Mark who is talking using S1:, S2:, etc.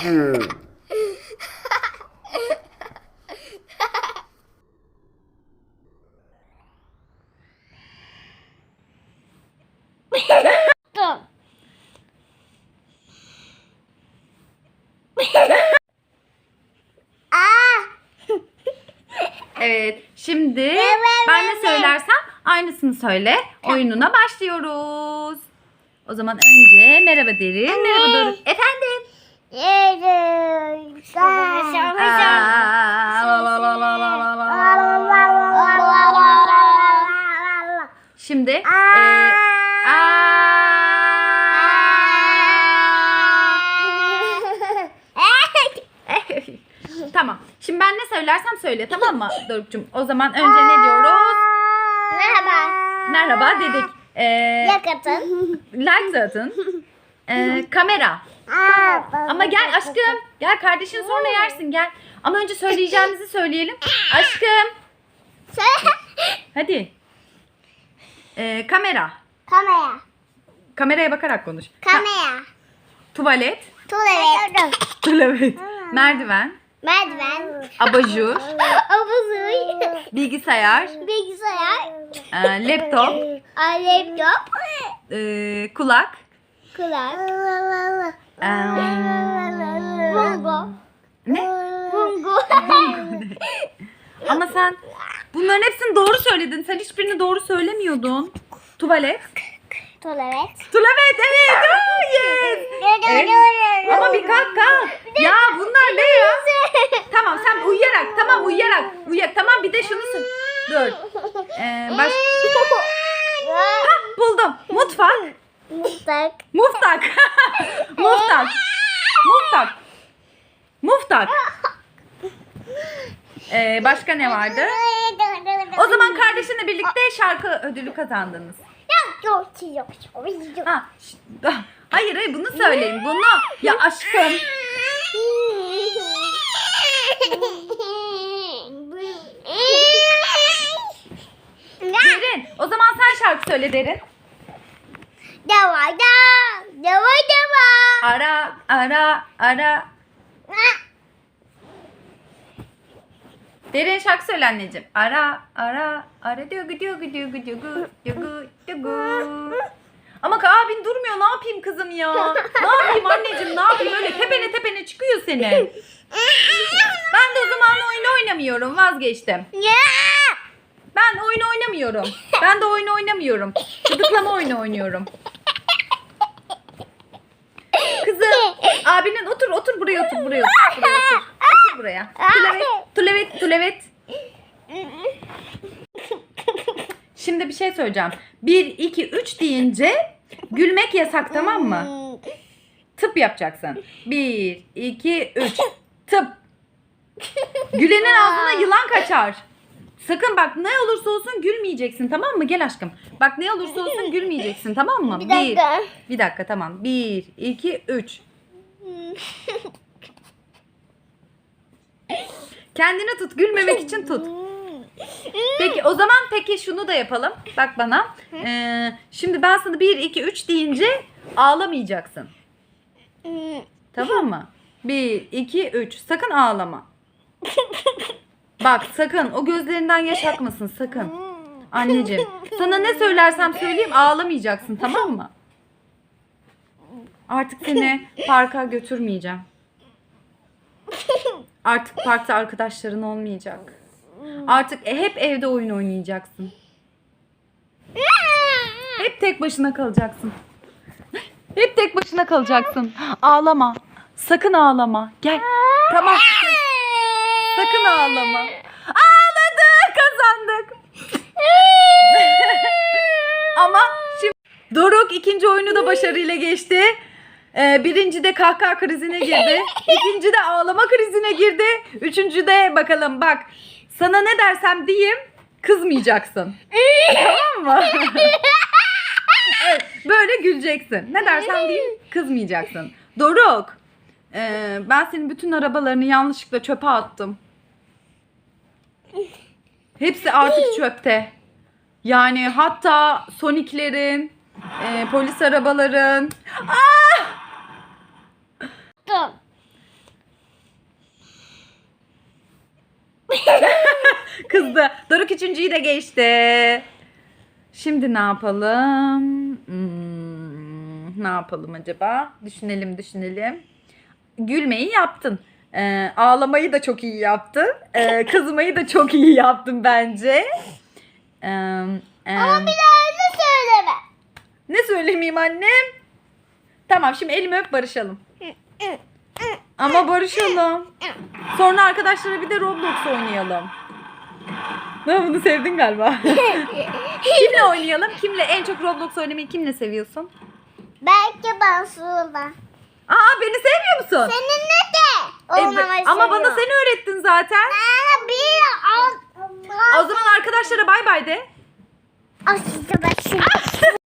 S1: Evet. Şimdi ben ne söylersem aynısını söyle. Oyununa başlıyoruz. O zaman önce merhaba derin. Merhaba Doruk. Efendim. Şimdi e, tamam. Şimdi ben ne söylersem söyle tamam mı Doruk'cum? O zaman önce ne diyoruz?
S2: Merhaba.
S1: Merhaba dedik. Ee,
S2: Yakatın.
S1: like atın. Ee, kamera. Ama gel aşkım. Gel kardeşin sonra yersin gel. Ama önce söyleyeceğimizi söyleyelim. Aşkım. Hadi. Ee, kamera.
S2: Kamera.
S1: Kameraya bakarak konuş.
S2: Kamera.
S1: tuvalet.
S2: Tuvalet.
S1: Tuvalet. Merdiven.
S2: Merdiven.
S1: Abajur.
S2: Abuzur.
S1: Bilgisayar.
S2: Bilgisayar.
S1: e, laptop.
S2: Laptop.
S1: e, kulak.
S2: Kulak. Mungo.
S1: ne?
S2: Mungo.
S1: Ama sen bunların hepsini doğru söyledin. Sen hiçbirini doğru söylemiyordun. Tuvalet.
S2: Tuvalet.
S1: Tuvalet evet. Oh, yes. Evet. Ama bir kalk kalk. Ya bunlar ne ya? Tamam sen uyuyarak tamam uyuyarak. Uyuyarak tamam bir de şunu sor. Dur. Ee, baş... Hah, buldum. Mutfak.
S2: Mutfak.
S1: Muftak. Muftak. Muftak. Muftak. Ee, başka ne vardı? O zaman kardeşinle birlikte şarkı ödülü kazandınız.
S2: Yok yok yok yok.
S1: Ha, hayır hayır bunu söyleyin. Bunu. Ya aşkım. Derin. O zaman sen şarkı söyle Derin.
S2: Deva da, deva deva.
S1: Ara ara ara. Derin şarkı söyle anneciğim. Ara ara ara diyor gidiyor gidiyor gidiyor gidiyor gidiyor. Ama abin durmuyor. Ne yapayım kızım ya? Ne yapayım anneciğim? Ne yapayım? Öyle tepene tepene çıkıyor senin. Ben de o zaman oyun oynamıyorum. Vazgeçtim. Ben oyun oynamıyorum. Ben de oyun oynamıyorum. Gıdıklama oyunu oynuyorum. Kızım, abinin otur otur buraya otur buraya otur buraya otur. Otur buraya. Tulevet, tulevet, tulevet. Şimdi bir şey söyleyeceğim. 1, 2, 3 deyince gülmek yasak tamam mı? Tıp yapacaksın. 1, 2, 3. Tıp. Gülenin ağzına yılan kaçar. Sakın bak ne olursa olsun gülmeyeceksin tamam mı? Gel aşkım. Bak ne olursa olsun gülmeyeceksin tamam mı?
S2: Bir dakika.
S1: Bir, bir dakika tamam. 1, 2, 3. Kendini tut. Gülmemek için tut. Peki o zaman peki şunu da yapalım. Bak bana. Ee, şimdi ben sana 1, 2, 3 deyince ağlamayacaksın. Tamam mı? 1, 2, 3. Sakın ağlama. Bak sakın o gözlerinden yaş akmasın sakın. Anneciğim sana ne söylersem söyleyeyim ağlamayacaksın tamam mı? Artık seni parka götürmeyeceğim. Artık parkta arkadaşların olmayacak. Artık e, hep evde oyun oynayacaksın. Hep tek başına kalacaksın. Hep tek başına kalacaksın. Ağlama. Sakın ağlama. Gel. Tamam. Sakın ağlama. Ağladı. Kazandık. Ama şimdi Doruk ikinci oyunu da başarıyla geçti. Ee, birinci de kahkaha krizine girdi. İkinci de ağlama krizine girdi. Üçüncü de bakalım bak. Sana ne dersem diyeyim kızmayacaksın. tamam mı? evet, böyle güleceksin. Ne dersem diyeyim kızmayacaksın. Doruk. ee, ben senin bütün arabalarını yanlışlıkla çöpe attım. Hepsi artık çöpte. Yani hatta Sonic'lerin, e, polis arabaların. Aa!
S2: Dur.
S1: Kızdı. Doruk üçüncüyü de geçti. Şimdi ne yapalım? Hmm, ne yapalım acaba? Düşünelim düşünelim. Gülmeyi yaptın. Ee, ağlamayı da çok iyi yaptın. Ee, kızmayı da çok iyi yaptın bence. Ee, e,
S2: Ama bir daha öyle söyleme.
S1: ne söylemeyeyim annem? Tamam şimdi elimi öp barışalım. Ama barışalım. Sonra arkadaşlara bir de Roblox oynayalım. Ne bunu sevdin galiba. kimle oynayalım? Kimle en çok Roblox oynamayı kimle seviyorsun?
S2: Belki ben sonra.
S1: Aa beni sevmiyor musun?
S2: Seninle de.
S1: E,
S2: olmamayı
S1: ama bana seni öğrettin zaten.
S2: Aa, bir al.
S1: O zaman arkadaşlara bay bay de.
S2: Ben şimdi.